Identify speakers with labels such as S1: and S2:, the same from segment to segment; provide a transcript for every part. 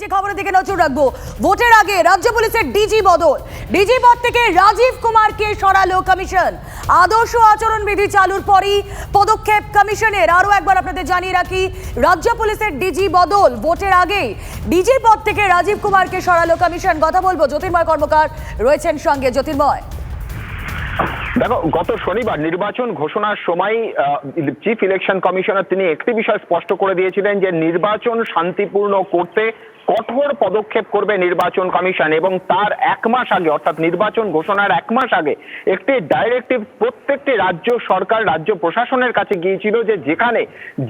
S1: যে খবরের দিকে নজর রাখব। ভোটের আগে রাজ্য পুলিশের ডিজি বদল। ডিজি পদ থেকে রাজীব কুমারকে সরালো কমিশন। আদর্শ আচরণ বিধি চালুর পরই পদক্ষেপ কমিশনের। আরও একবার আপনাদের জানিয়ে রাখি, রাজ্য পুলিশের ডিজি বদল ভোটের আগেই ডিজি পদ থেকে রাজীব কুমারকে সরালো কমিশন। কথা বলব, জ্যোতির্ময় কর্মকার রয়েছেন সঙ্গে। জ্যোতির্ময়।
S2: দেখো, গত শনিবার নির্বাচন ঘোষণার সময় চিফ ইলেকশন কমিশনার তিনি একটি বিষয় স্পষ্ট করে দিয়েছিলেন যে নির্বাচন শান্তিপূর্ণ করতে কঠোর পদক্ষেপ করবে নির্বাচন কমিশন এবং তার এক মাস আগে, অর্থাৎ নির্বাচন ঘোষণার এক মাস আগে, একটি ডাইরেক্টিভ প্রত্যেকটি রাজ্য সরকার, রাজ্য প্রশাসনের কাছে গিয়েছিল যে যেখানে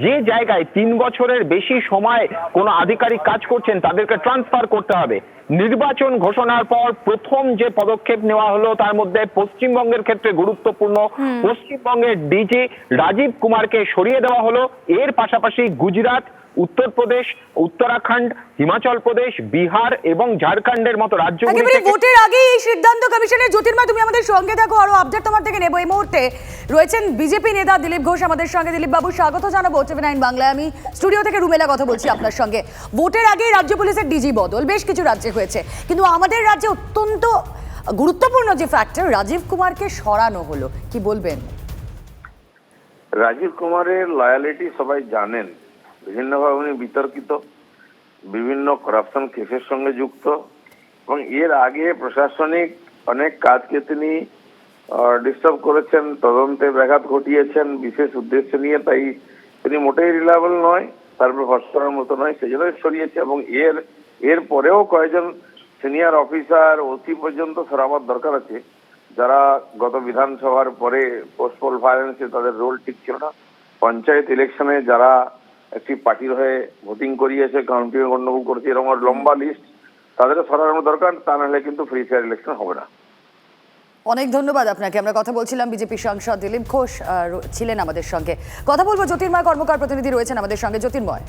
S2: যে জায়গায় তিন বছরের বেশি সময় কোনো আধিকারিক কাজ করছেন, তাদেরকে ট্রান্সফার করতে হবে। নির্বাচন ঘোষণার পর প্রথম যে পদক্ষেপ নেওয়া হলো তার মধ্যে পশ্চিমবঙ্গের ক্ষেত্রে গুরুত্বপূর্ণ। পশ্চিমবঙ্গের ডিজি রাজীব কুমারকে সরিয়ে দেওয়া হলো। এর পাশাপাশি গুজরাট উত্তরপ্রদেশ উত্তরাখণ্ড হিমাচল প্রদেশ বিহার এবং ঝাড়খণ্ডের মতো থেকে
S1: ভোটের আগেই এই সিদ্ধান্ত কমিশনের জ্যোতির্ময় তুমি আমাদের সঙ্গে থাকো আরও আপডেট তোমার থেকে নেব। এই মুহূর্তে রয়েছেন বিজেপি নেতা দিলীপ ঘোষ আমাদের সঙ্গে। দিলীপ বাবু স্বাগত জানাব। টিভি নাইন বাংলায় আমি স্টুডিও থেকে রুমেলা কথা বলছি আপনার সঙ্গে। ভোটের আগেই রাজ্য পুলিশের ডিজি বদল বেশ কিছু রাজ্যে হয়েছে। কিন্তু আমাদের রাজ্যে অত্যন্ত গুরুত্বপূর্ণ যে ফ্যাক্টর রাজীব কুমারকে সরানো হলো। কি বলবেন?
S3: রাজীব কুমারের লয়ালিটি সবাই জানেন। বিভিন্নভাবে উনি বিতর্কিত, বিভিন্ন করাপশন কেসের সঙ্গে যুক্ত এবং এর আগে প্রশাসনিক অনেক কাজকে তিনি ডিস্টার্ব করেছেন, তদন্তে ব্যাঘাত ঘটিয়েছেন বিশেষ উদ্দেশ্য নিয়ে, তাই তিনি মোটেই রিলায়েবল নয় তারপর ভরসা করার মতো নয় সেই জন্য সরিয়েছে এবং এর এর পরেও কয়েকজন সিনিয়র অফিসার ওসি পর্যন্ত সরাবার দরকার আছে। যারা গত বিধানসভার পরে পোস্টপোল ভায়োলেন্সে তাদের রোল ঠিক ছিল না। পঞ্চায়েত ইলেকশনে যারা একটি পার্টির হয়ে ভোটিং করিয়েছে কাউন্টি গণ্ডগোল করেছে, এরকম লম্বা লিস্ট তাদেরও সরানো দরকার, তা নাহলে কিন্তু ফ্রি ফেয়ার ইলেকশন হবে না।
S1: অনেক ধন্যবাদ আপনাকে। আমরা কথা বলছিলাম বিজেপি সাংসদ দিলীপ ঘোষ ছিলেন আমাদের সঙ্গে। কথা বলব জ্যোতির্ময় কর্মকার প্রতিনিধি রয়েছেন আমাদের সঙ্গে। জ্যোতির্ময়।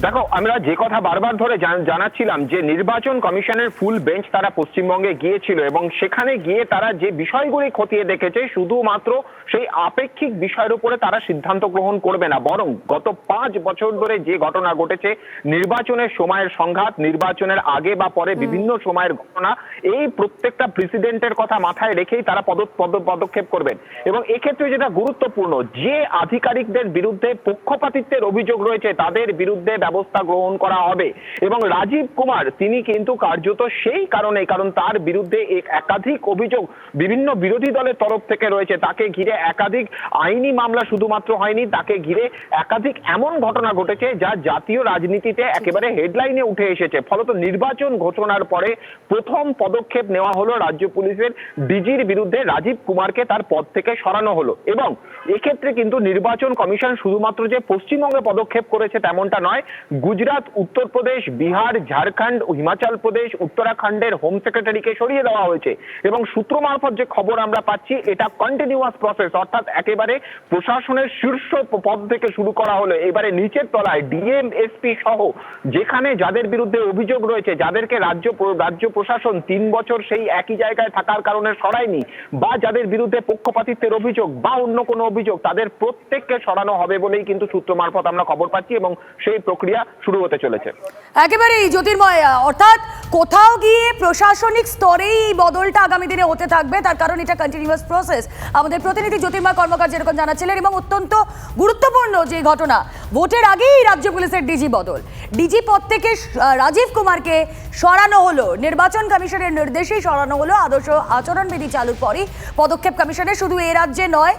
S2: দেখো আমরা যে কথা বারবার ধরে জানাচ্ছিলাম যে নির্বাচন কমিশনের ফুল বেঞ্চ তারা পশ্চিমবঙ্গে গিয়েছিল এবং সেখানে গিয়ে তারা যে বিষয়গুলি খতিয়ে দেখেছে শুধুমাত্র সেই আপেক্ষিক বিষয়ের উপরে তারা সিদ্ধান্ত গ্রহণ করবে না বরং গত পাঁচ বছর ধরে যে ঘটনা ঘটেছে নির্বাচনের সময়ের সংঘাত নির্বাচনের আগে বা পরে বিভিন্ন সময়ের ঘটনা এই প্রত্যেকটা প্রেসিডেন্টের কথা মাথায় রেখেই তারা পদ পদ- পদক্ষেপ করবেন। এবং এক্ষেত্রে যেটা গুরুত্বপূর্ণ যে আধিকারিকদের বিরুদ্ধে পক্ষপাতিত্বের অভিযোগ রয়েছে তাদের বিরুদ্ধে ব্যবস্থা গ্রহণ করা হবে। এবং রাজীব কুমার, তিনি কিন্তু কার্যত সেই কারণে কারণ তার বিরুদ্ধে একাধিক অভিযোগ বিভিন্ন বিরোধী দলের তরফ থেকে রয়েছে। তাকে ঘিরে একাধিক আইনি মামলা শুধুমাত্র হয়নি, তাকে ঘিরে একাধিক এমন ঘটনা ঘটেছে যা জাতীয় রাজনীতিতে একেবারে হেডলাইনে উঠে এসেছে। ফলত নির্বাচন ঘোষণার পরে প্রথম পদক্ষেপ নেওয়া হলো রাজ্য পুলিশের ডিজির বিরুদ্ধে রাজীব কুমারকে তার পদ থেকে সরানো হলো। এবং এক্ষেত্রে কিন্তু নির্বাচন কমিশন শুধুমাত্র যে পশ্চিমবঙ্গে পদক্ষেপ করেছে তেমনটা নয় গুজরাট উত্তরপ্রদেশ বিহার, ঝাড়খণ্ড, হিমাচল প্রদেশ, উত্তরাখণ্ডের হোম সেক্রেটারিকে সরিয়ে দেওয়া হয়েছে। এবং সূত্র মারফত যে খবর আমরা পাচ্ছি, এটা কন্টিনিউয়াস প্রসেস অর্থাৎ একেবারে প্রশাসনের শীর্ষ পদ থেকে শুরু করা হলো। এবারে নিচের তলায় ডিএম এসপি সহ, যেখানে যাদের বিরুদ্ধে অভিযোগ রয়েছে, যাদেরকে রাজ্য রাজ্য প্রশাসন তিন বছর সেই একই জায়গায় থাকার কারণে সরায়নি, বা যাদের বিরুদ্ধে পক্ষপাতিত্বের অভিযোগ বা অন্য কোনো অভিযোগ, তাদের প্রত্যেককে সরানো হবে বলেই কিন্তু সূত্র মারফত আমরা খবর পাচ্ছি এবং সেই প্রক্রিয়া শুরু হতে চলেছে।
S1: একেবারেই জ্যোতির্ময় অর্থাৎ কোথাও গিয়ে প্রশাসনিক স্তরেই বদলটা আগামী দিনে হতে থাকবে, তার কারণ এটা কন্টিনিউয়াস প্রসেস আমাদের প্রতিনিধি জ্যোতির্ময় কর্মকার যেরকম জানাচ্ছিলেন এবং অত্যন্ত গুরুত্বপূর্ণ যে ঘটনা, ভোটের আগেই রাজ্য পুলিশের ডিজি বদল। ডিজি পদ থেকে রাজীব কুমারকে সরানো হলো, নির্বাচন কমিশনের নির্দেশেই সরানো হলো আদর্শ আচরণবিধি চালুর পরই। পদক্ষেপ কমিশনের শুধু এ রাজ্যে নয়,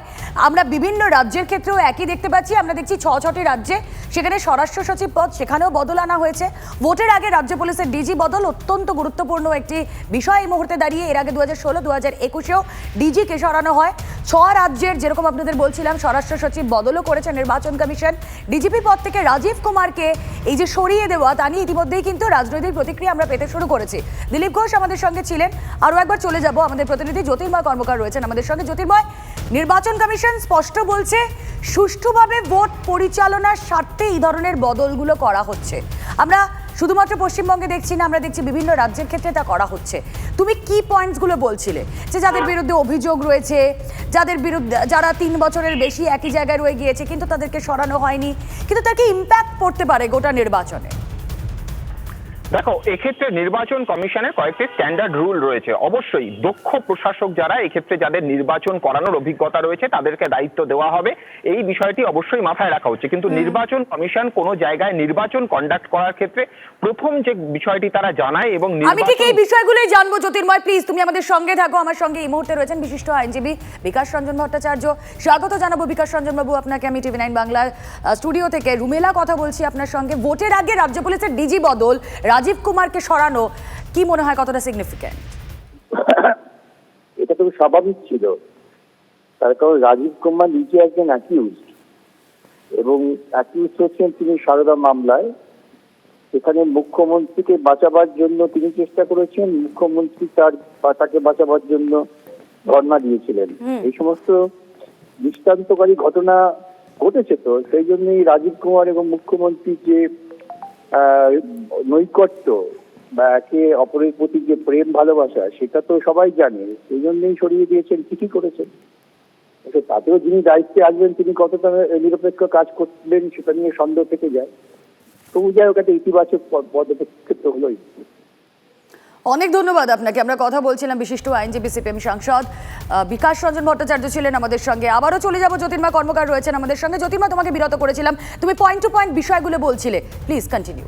S1: আমরা বিভিন্ন রাজ্যের ক্ষেত্রেও একই দেখতে পাচ্ছি, আমরা দেখছি ছ ছটি রাজ্যে সেখানে স্বরাষ্ট্র সচিব পদ সেখানেও বদল আনা হয়েছে। ভোটের আগে রাজ্য পুলিশের ডিজি বদল অত্যন্ত গুরুত্বপূর্ণ একটি বিষয় এই মুহূর্তে দাঁড়িয়ে। এর আগে দু হাজার ষোলো দু হাজার একুশেও ডিজিকে সরানো হয়। ছ রাজ্যের যেরকম আপনাদের বলছিলাম, স্বরাষ্ট্র সচিব বদলও করেছে নির্বাচন কমিশন। ডিজিপি পদ থেকে রাজীব কুমারকে এই যে সরিয়ে দেওয়া, তা নিয়ে ইতিমধ্যেই কিন্তু রাজনৈতিক প্রতিক্রিয়া আমরা পেতে শুরু করেছি। দিলীপ ঘোষ আমাদের সঙ্গে ছিলেন। আরও একবার চলে যাব আমাদের প্রতিনিধি জ্যোতির্ময় কর্মকার রয়েছেন আমাদের সঙ্গে। জ্যোতির্ময় নির্বাচন কমিশন স্পষ্ট বলছে, সুষ্ঠুভাবে ভোট পরিচালনার স্বার্থে এই ধরনের বদলগুলো করা হচ্ছে। আমরা শুধুমাত্র পশ্চিমবঙ্গে দেখছি না, আমরা দেখছি বিভিন্ন রাজ্যের ক্ষেত্রে তা করা হচ্ছে। তুমি কি পয়েন্টসগুলো বলছিলে? যে যাদের বিরুদ্ধে অভিযোগ রয়েছে, যাদের বিরুদ্ধে, যারা তিন বছরের বেশি একই জায়গায় রয়ে গিয়েছে, কিন্তু তাদেরকে সরানো হয়নি, কিন্তু তাকে ইম্প্যাক্ট পড়তে পারে গোটা নির্বাচনে।
S2: দেখো এক্ষেত্রে নির্বাচন কমিশনের কয়েকটি স্ট্যান্ডার্ড রুল রয়েছে। অবশ্যই দক্ষ প্রশাসক যারা এক্ষেত্রে যাদের নির্বাচন করানোর অভিজ্ঞতা রয়েছে তাদেরকে দায়িত্ব দেওয়া হবে। এই বিষয়টি অবশ্যই মাথায় রাখা হচ্ছে কিন্তু নির্বাচন কমিশন কোনো জায়গায় নির্বাচন কন্ডাক্ট করার ক্ষেত্রে প্রথম যে বিষয়টি তারা জানায় এবং
S1: আমি ঠিক এই বিষয়গুলোই জানব জ্যোতির্ময়। প্লিজ তুমি আমাদের সঙ্গে থাকো আমার সঙ্গে এই মুহূর্তে রয়েছেন বিশিষ্ট আইনজীবী বিকাশ রঞ্জন ভট্টাচার্য। স্বাগত জানাব বিকাশ রঞ্জন বাবু আপনাকে। আমি টিভি নাইন বাংলার স্টুডিও থেকে রুমেলা কথা বলছি আপনার সঙ্গে। ভোটের আগে রাজ্য পুলিশের ডিজি বদল রাজীব কুমারকে সরানো কি মনে হয় কতটা সিগনিফিক্যান্ট
S4: এটা তো স্বাভাবিক ছিল। তার কারণ রাজীব কুমার নিজে একজন অ্যাকিউজ এবং অ্যাকিউজ হচ্ছেন তিনি সারদা মামলায়। এখানে মুখ্যমন্ত্রীকে বাঁচাবার জন্য তিনি চেষ্টা করেছেন। মুখ্যমন্ত্রী তার তাকে বাঁচাবার জন্য ধর্ণা দিয়েছিলেন। এই সমস্ত দৃষ্টান্তকারী ঘটনা ঘটেছে তো। সেই জন্যই রাজীব কুমার এবং মুখ্যমন্ত্রী যে নৈকট্য বা একে অপরের প্রতি যে প্রেম, ভালোবাসা, সেটা তো সবাই জানে। সেই জন্যই সরিয়ে দিয়েছেন, ঠিকই করেছেন। কিন্তু তাতেও যিনি দায়িত্বে আসবেন, তিনি কতটা নিরপেক্ষ কাজ করলেন সেটা নিয়ে সন্দেহ থেকে যায়। তবু যাই হোক, একটা ইতিবাচক পদ- পদক্ষেপ তো হলোই।
S1: অনেক ধন্যবাদ আপনাকে। আমরা কথা বলছিলাম বিশিষ্ট আইনজীবী, সিপিএম সাংসদ বিকাশ রঞ্জন ভট্টাচার্য ছিলেন আমাদের সঙ্গে। আবারও চলে যাব, জ্যোতির্মা কর্মকার রয়েছেন আমাদের সঙ্গে। জ্যোতির্মা, তোমাকে বিরত করেছিলাম। তুমি পয়েন্ট টু পয়েন্ট বিষয়গুলো বলছিলে। প্লিজ কন্টিনিউ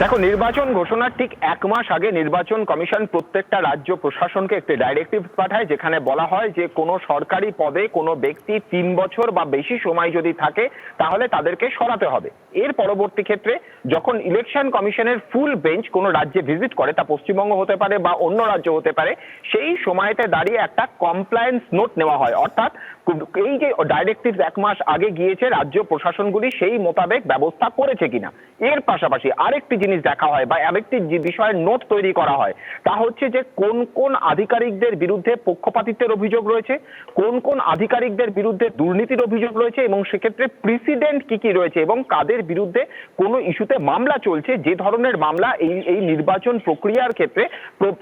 S2: দেখো, নির্বাচন ঘোষণার ঠিক এক মাস আগে নির্বাচন কমিশন প্রত্যেকটা রাজ্য প্রশাসনকে একটি ডাইরেক্টিভ পাঠায়, যেখানে বলা হয় যে কোনো সরকারি পদে কোনো ব্যক্তি তিন বছর বা বেশি সময় যদি থাকে, তাহলে তাদেরকে সরাতে হবে। এর পরবর্তী ক্ষেত্রে যখন ইলেকশন কমিশনের ফুল বেঞ্চ কোনো রাজ্যে ভিজিট করে, তা পশ্চিমবঙ্গ হতে পারে বা অন্য রাজ্য হতে পারে, সেই সময়তে দাঁড়িয়ে একটা কমপ্লায়েন্স নোট নেওয়া হয়। অর্থাৎ এই যে ডাইরেক্টিভ এক মাস আগে গিয়েছে রাজ্য প্রশাসনগুলি, সেই মোতাবেক ব্যবস্থা করেছে কিনা? এর পাশাপাশি আরেকটি জিনিস দেখা হয় বা আরেকটি বিষয়ের নোট তৈরি করা হয়, তা হচ্ছে যে কোন কোন আধিকারিকদের বিরুদ্ধে পক্ষপাতিত্বের অভিযোগ রয়েছে, কোন কোন আধিকারিকদের বিরুদ্ধে দুর্নীতির অভিযোগ রয়েছে এবং সেক্ষেত্রে প্রিসিডেন্ট কি কি রয়েছে এবং কাদের বিরুদ্ধে কোনো ইস্যুতে মামলা চলছে, যে ধরনের মামলা এই এই নির্বাচন প্রক্রিয়ার ক্ষেত্রে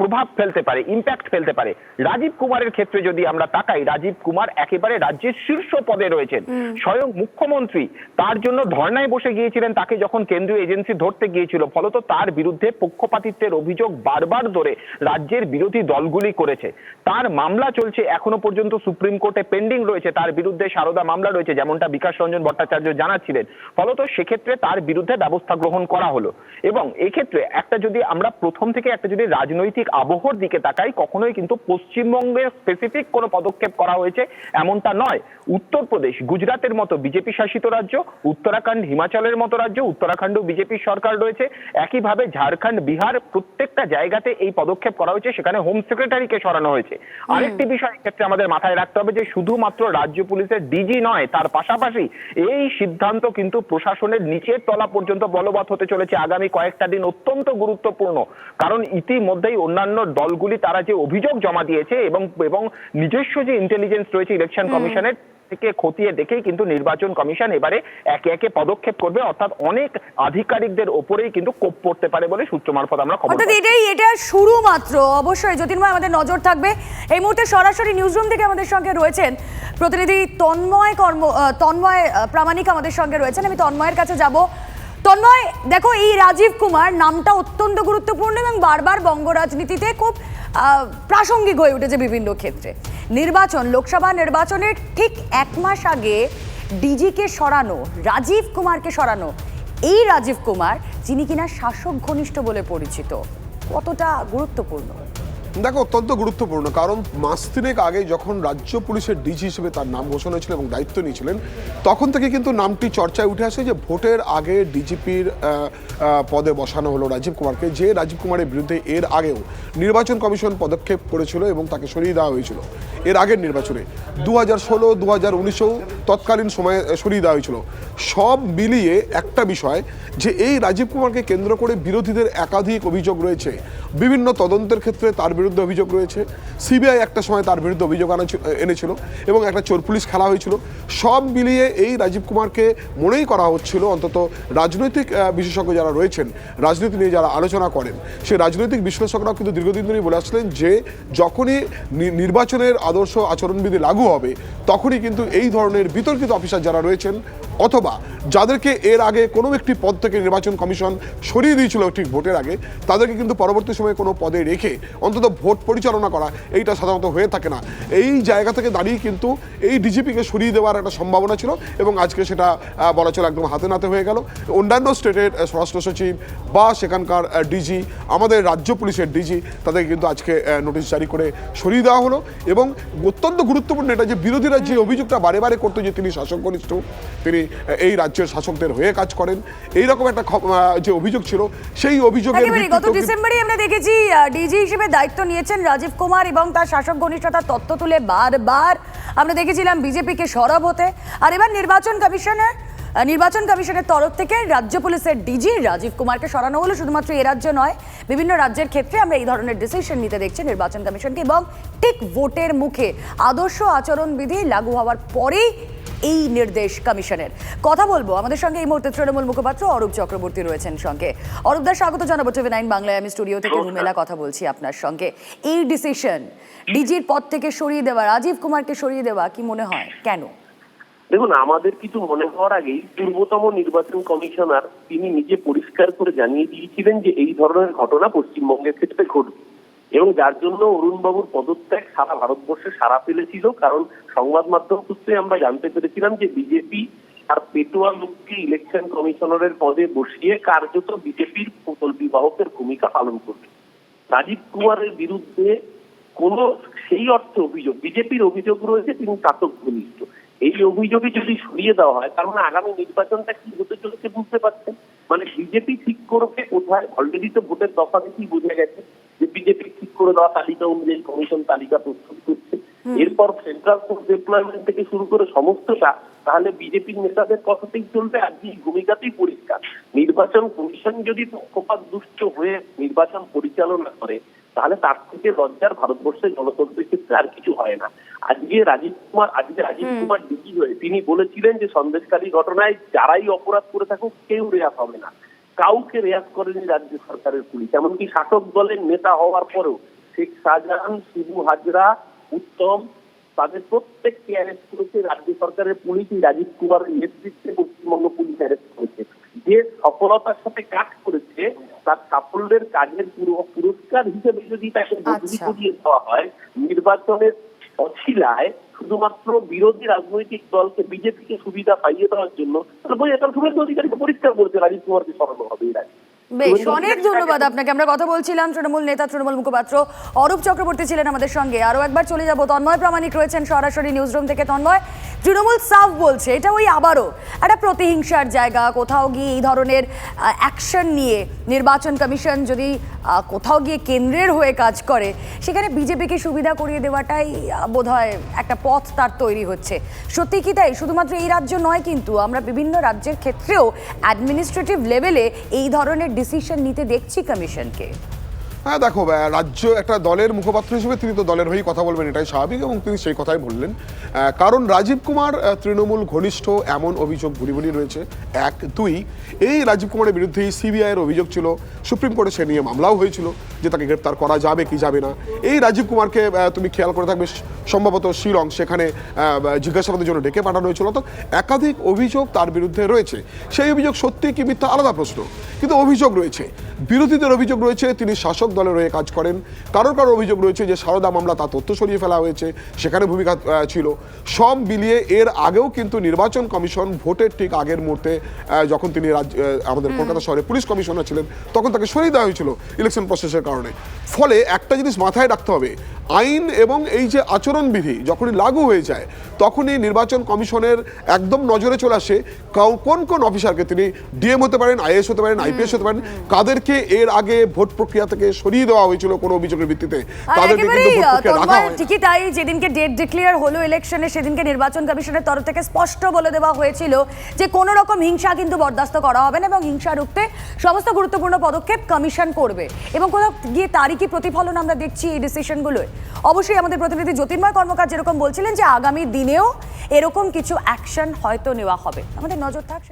S2: প্রভাব ফেলতে পারে ইম্প্যাক্ট ফেলতে পারে। রাজীব কুমারের ক্ষেত্রে যদি আমরা তাকাই, রাজীব কুমার একেবারে রাজ্যের শীর্ষ পদে রয়েছেন। স্বয়ং মুখ্যমন্ত্রী। তার জন্য ধর্নায় বসে গিয়েছিলেন তাকে যখন কেন্দ্রীয় এজেন্সি ধরতে গিয়েছিল। ফলত তার বিরুদ্ধে পক্ষপাতিত্বের অভিযোগ বারবার ধরে রাজ্যের বিরোধী দলগুলি করেছে। তার মামলা চলছে এখনও পর্যন্ত সুপ্রিম কোর্টে পেন্ডিং রয়েছে। তার বিরুদ্ধে সারদা মামলা রয়েছে যেমনটা বিকাশ রঞ্জন ভট্টাচার্য জানাচ্ছিলেন। ফলত সেক্ষেত্রে তার বিরুদ্ধে ব্যবস্থা গ্রহণ করা হলো। এবং এক্ষেত্রে একটা যদি আমরা প্রথম থেকে একটা যদি রাজনৈতিক আবহর দিকে তাকাই কখনোই কিন্তু পশ্চিমবঙ্গের স্পেসিফিক কোনো পদক্ষেপ করা হয়েছে এমনটা নয়। উত্তরপ্রদেশ গুজরাটের মতো বিজেপি শাসিত রাজ্য উত্তরাখণ্ড হিমাচলের মতো রাজ্য উত্তরাখণ্ডও বিজেপির সরকার রয়েছে। একইভাবে ঝাড়খণ্ড বিহার প্রত্যেকটা জায়গাতে এই পদক্ষেপ করা হয়েছে সেখানে হোম সেক্রেটারিকে সরানো হয়েছে। আরেকটি বিষয় ক্ষেত্রে আমাদের মাথায় রাখতে হবে যে শুধুমাত্র রাজ্য পুলিশের ডিজি নয় তার পাশাপাশি এই সিদ্ধান্ত কিন্তু প্রশাসনের নিচের তলা পর্যন্ত বলবৎ হতে চলেছে আগামী কয়েকটা দিন অত্যন্ত গুরুত্বপূর্ণ। কারণ ইতিমধ্যেই অন্যান্য দলগুলি তারা যে অভিযোগ জমা দিয়েছে এবং এবং নিজস্ব যে ইন্টেলিজেন্স রয়েছে ইলেকশন কমিশনের থেকে খতিয়ে দেখেই কিন্তু নির্বাচন কমিশন এবারে একে একে পদক্ষেপ করবে অর্থাৎ অনেক আধিকারিকদের ওপরেই কিন্তু কোপ পড়তে পারে বলে সূত্র মারফত আমরা খবর
S1: অর্থাৎ এটাই এটা শুরু মাত্র। অবশ্যই জ্যোতির্ময় আমাদের নজর থাকবে। এই মুহূর্তে সরাসরি নিউজরুম থেকে আমাদের সঙ্গে রয়েছেন প্রতিনিধি তন্ময় কর্ম তন্ময় প্রামাণিক আমাদের সঙ্গে রয়েছেন। আমি তন্ময়ের কাছে যাব। তন্ময়, দেখো এই রাজীব কুমার নামটা অত্যন্ত গুরুত্বপূর্ণ এবং বারবার বঙ্গ রাজনীতিতে খুব প্রাসঙ্গিক হয়ে উঠেছে বিভিন্ন ক্ষেত্রে। নির্বাচন, লোকসভা নির্বাচনের ঠিক এক মাস আগে ডিজিকে সরানো, রাজীব কুমারকে সরানো, এই রাজীব কুমার, যিনি কিনা শাসক ঘনিষ্ঠ বলে পরিচিত, কতটা গুরুত্বপূর্ণ?
S5: দেখো, অত্যন্ত গুরুত্বপূর্ণ। কারণ মাস তিনেক আগে যখন রাজ্য পুলিশের ডিজি হিসেবে তার নাম ঘোষণা হয়েছিল এবং দায়িত্ব নিয়েছিলেন, তখন থেকে কিন্তু নামটি চর্চায় উঠে আসে যে ভোটের আগে ডিজিপির পদে বসানো হলো রাজীব কুমারকে। যে রাজীব কুমারের বিরুদ্ধে এর আগেও নির্বাচন কমিশন পদক্ষেপ করেছিল এবং তাকে সরিয়ে দেওয়া হয়েছিল। এর আগের নির্বাচনে দু হাজার ষোলো দু হাজার উনিশেও তৎকালীন সময়ে সরিয়ে দেওয়া হয়েছিল। সব মিলিয়ে একটা বিষয় যে এই রাজীব কুমারকে কেন্দ্র করে বিরোধীদের একাধিক অভিযোগ রয়েছে। বিভিন্ন তদন্তের ক্ষেত্রে তার বিরুদ্ধে অভিযোগ রয়েছে। সিবিআই একটা সময় তার বিরুদ্ধে অভিযোগ আনা এনেছিল এবং একটা চোর পুলিশ খেলা হয়েছিল। সব মিলিয়ে এই রাজীব কুমারকে মনেই করা হচ্ছিল অন্তত রাজনৈতিক বিশেষজ্ঞ যারা রয়েছেন, রাজনীতি নিয়ে যারা আলোচনা করেন, সেই রাজনৈতিক বিশ্লেষকরাও কিন্তু দীর্ঘদিন ধরেই বলে আসলেন যে, যখনই নির্বাচনের আদর্শ আচরণবিধি লাগু হবে, তখনই কিন্তু এই ধরনের বিতর্কিত অফিসার যারা রয়েছেন, অথবা যাদেরকে এর আগে কোনো একটি পদ থেকে নির্বাচন কমিশন সরিয়ে দিয়েছিল ঠিক ভোটের আগে, তাদেরকে কিন্তু পরবর্তী সময়ে কোনো পদে রেখে অন্তত ভোট পরিচালনা করা এইটা সাধারণত হয়ে থাকে না। এই জায়গা থেকে দাঁড়িয়ে কিন্তু এই ডিজিপিকে সরিয়ে দেওয়ার একটা সম্ভাবনা ছিল এবং আজকে সেটা বলা চলে একদম হাতে নাতে হয়ে গেল। অন্যান্য স্টেটের স্বরাষ্ট্র সচিব বা সেখানকার ডিজি আমাদের রাজ্য পুলিশের ডিজি তাদেরকে কিন্তু আজকে নোটিশ জারি করে সরিয়ে দেওয়া হলো এবং অত্যন্ত গুরুত্বপূর্ণ এটা যে বিরোধীরা যে অভিযোগটা বারে বারে করতো যে তিনি শাসক ঘনিষ্ঠ তিনি এই রাজ্যের শাসকদের হয়ে কাজ করেন এইরকম একটা যে অভিযোগ ছিল সেই অভিযোগের
S1: গত ডিসেম্বরে আমরা দেখেছি ডিজি হিসেবে দায়িত্ব নিয়েছেন রাজীব কুমার এবং তার শাসক ঘনিষ্ঠতার তত্ত্ব তুলে বারবার। আমরা দেখেছিলাম বিজেপিকে সরব হতে। আর এবার নির্বাচন কমিশনের নির্বাচন কমিশনের তরফ থেকে রাজ্য পুলিশের ডিজি রাজীব কুমারকে সরানো হলো। শুধুমাত্র এ রাজ্য নয়, বিভিন্ন রাজ্যের ক্ষেত্রে আমরা এই ধরনের ডিসিশন নিতে দেখছি নির্বাচন কমিশনকে। এবং ঠিক ভোটের মুখে আদর্শ আচরণবিধি লাগু হওয়ার পরেই এই নির্দেশ কমিশনের। কথা বলব আমাদের সঙ্গে এই মুহূর্তে তৃণমূল মুখপাত্র অরূপ চক্রবর্তী রয়েছেন সঙ্গে। অরূপ দাস স্বাগত জানাব টিভি নাইন বাংলায়। আমি স্টুডিও থেকে রুমেলা কথা বলছি আপনার সঙ্গে। এই ডিসিশন ডিজির পদ থেকে সরিয়ে দেওয়া রাজীব কুমারকে সরিয়ে দেওয়া কি মনে হয়? কেন?
S6: দেখুন আমাদের কিছু মনে হওয়ার আগেই পূর্বতম নির্বাচন কমিশনার তিনি নিজে পরিষ্কার করে জানিয়ে দিয়েছিলেন যে এই ধরনের ঘটনা পশ্চিমবঙ্গের ক্ষেত্রে ঘটবে। এবং যার জন্য অরুণবাবুর পদত্যাগ সারা ভারতবর্ষে সারা ফেলেছিল, কারণ সংবাদ মাধ্যম সূত্রে আমরা জানতে পেরেছিলাম যে বিজেপি আর পেটোয়া লোককে ইলেকশন কমিশনারের পদে বসিয়ে কার্যত বিজেপির পুতুল বিবাহকের ভূমিকা পালন করবে। রাজীব কুমারের বিরুদ্ধে কোন সেই অর্থে অভিযোগ, বিজেপির অভিযোগ রয়েছে, তিনি চাতক ঘনিষ্ঠ। এই অভিযোগে যদি সরিয়ে দেওয়া হয়, তার মানে আগামী নির্বাচনটা কি হতে চলেছে বুঝতে পারছেন? মানে বিজেপি ঠিক করবে কোথায়? অলরেডি তো ভোটের দফা দেখেই বোঝা গেছে। যে বিজেপি ঠিক করে দেওয়া তালিকা অনুযায়ী কমিশন তালিকা প্রস্তুত করছে। এরপর সেন্ট্রাল ফোর্স ডিপ্লয়মেন্ট থেকে শুরু করে সমস্তটা তাহলে বিজেপির নেতাদের কথাতেই চলবে আর এই ভূমিকাতেই পরিষ্কার। নির্বাচন কমিশন যদি পক্ষপাত দুষ্ট হয়ে নির্বাচন পরিচালনা করে তাহলে তার থেকে লজ্জার ভারতবর্ষের গণতন্ত্রের ক্ষেত্রে আর কিছু হয় না। আজকে রাজীব কুমার আজকে রাজীব কুমার ডিজি হয়ে তিনি বলেছিলেন যে সন্দেশকারী ঘটনায় যারাই অপরাধ করে থাকুক কেউ রেয়াত হবে না। কাউকে রেয়াজ করেনি রাজ্য সরকারের পুলিশ। এমনকি শাসক দলের নেতা হওয়ার পরেও শেখ শাহজাহান শিবু হাজরা উত্তম তাদের প্রত্যেককে অ্যারেস্ট করেছে রাজ্য সরকারের পুলিশ এই রাজীব কুমারের নেতৃত্বে পশ্চিমবঙ্গ পুলিশ অ্যারেস্ট করেছে। যে সফলতার সাথে কাজ করেছে তার সাফল্যের কাজের পুরো পুরস্কার হিসেবে যদি তাকে বদলি
S1: আচ্ছা।
S6: করিয়ে দেওয়া হয় নির্বাচনের অছিলায় শুধুমাত্র বিরোধী রাজনৈতিক দলকে বিজেপিকে সুবিধা পাইয়ে দেওয়ার জন্য বই শুভেন্দু অধিকারীকে পরিষ্কার বলছে রাজীব কুমারকে সরানো হবে এই রাজ্যে
S1: বেশ অনেক ধন্যবাদ আপনাকে। আমরা কথা বলছিলাম তৃণমূল নেতা তৃণমূল মুখপাত্র অরূপ চক্রবর্তী ছিলেন আমাদের সঙ্গে। আরও একবার চলে যাব। তন্ময় প্রামাণিক রয়েছেন সরাসরি নিউজ নিউজরুম থেকে। তন্ময় তৃণমূল সাফ বলছে এটা ওই আবারও একটা প্রতিহিংসার জায়গা। কোথাও গিয়ে এই ধরনের অ্যাকশন নিয়ে নির্বাচন কমিশন যদি কোথাও গিয়ে কেন্দ্রের হয়ে কাজ করে, সেখানে বিজেপিকে সুবিধা করিয়ে দেওয়াটাই বোধহয় একটা পথ তার তৈরি হচ্ছে। সত্যি কি তাই? শুধুমাত্র এই রাজ্য নয় কিন্তু আমরা বিভিন্ন রাজ্যের ক্ষেত্রেও অ্যাডমিনিস্ট্রেটিভ লেভেলে এই ধরনের ডিসিশন নিতে দেখছি কমিশনকে
S5: হ্যাঁ দেখো রাজ্য একটা দলের মুখপাত্র হিসেবে তিনি তো দলের হয়েই কথা বলবেন, এটাই স্বাভাবিক এবং তিনি সেই কথাই বললেন। কারণ রাজীব কুমার তৃণমূল ঘনিষ্ঠ এমন অভিযোগ ভুরি ভুরি রয়েছে। এক, দুই, এই রাজীব কুমারের বিরুদ্ধে সিবিআই এর অভিযোগ ছিল, সুপ্রিম কোর্টে সে নিয়ে মামলাও হয়েছিল যে তাকে গ্রেপ্তার করা যাবে কি যাবে না। এই রাজীব কুমারকে তুমি খেয়াল করে থাকবে, সম্ভবত শিলং, সেখানে জিজ্ঞাসাবাদের জন্য ডেকে পাঠানো হয়েছিল। তো একাধিক অভিযোগ তার বিরুদ্ধে রয়েছে। সেই অভিযোগ সত্যি কি মিথ্যা? আলাদা প্রশ্ন। কিন্তু অভিযোগ রয়েছে। বিরোধীদের অভিযোগ রয়েছে, তিনি শাসক দলের হয়ে কাজ করেন। কারোর কারোর অভিযোগ রয়েছে যে সারদা মামলা তার তথ্য সরিয়ে ফেলা হয়েছে। সেখানে ভূমিকা ছিল। সব মিলিয়ে এর আগেও কিন্তু নির্বাচন কমিশন ভোটের ঠিক আগের মুহূর্তে যখন তিনি রাজ্য আমাদের কলকাতা শহরে পুলিশ কমিশনার ছিলেন তখন তাকে সরিয়ে দেওয়া হয়েছিল ইলেকশন প্রসেসের কারণে। ফলে একটা জিনিস মাথায় রাখতে হবে আইন এবং এই যে আচরণবিধি যখনই লাগু হয়ে যায় তখনই নির্বাচন কমিশনের একদম নজরে চলে আসে কোন কোন অফিসারকে তিনি ডিএম হতে পারেন আইএস হতে পারেন আইপিএস হতে পারেন কাদেরকে এর আগে ভোট প্রক্রিয়া থেকে সরিয়ে দেওয়া হয়েছিল কোনো অভিযোগের ভিত্তিতে। তাদেরকে কিন্তু ভোট রাখা হয়
S1: ঠিকই তাই যেদিনকে ডেট ডিক্লেয়ার হলো ইলেকশনে সেদিনকে নির্বাচন কমিশনের তরফ থেকে স্পষ্ট বলে দেওয়া হয়েছিল যে কোনো রকম হিংসা কিন্তু বরদাস্ত করা হবে না এবং হিংসা রুখতে সমস্ত গুরুত্বপূর্ণ পদক্ষেপ কমিশন করবে। এবং কোথাও গিয়ে তারই কি প্রতিফলন আমরা দেখছি এই ডিসিশনগুলোয় অবশ্যই আমাদের প্রতিনিধি জ্যোতির্ময় কর্মকার যেরকম বলছিলেন যে আগামী দিনেও এরকম কিছু অ্যাকশন হয়তো নেওয়া হবে। আমাদের নজর থাক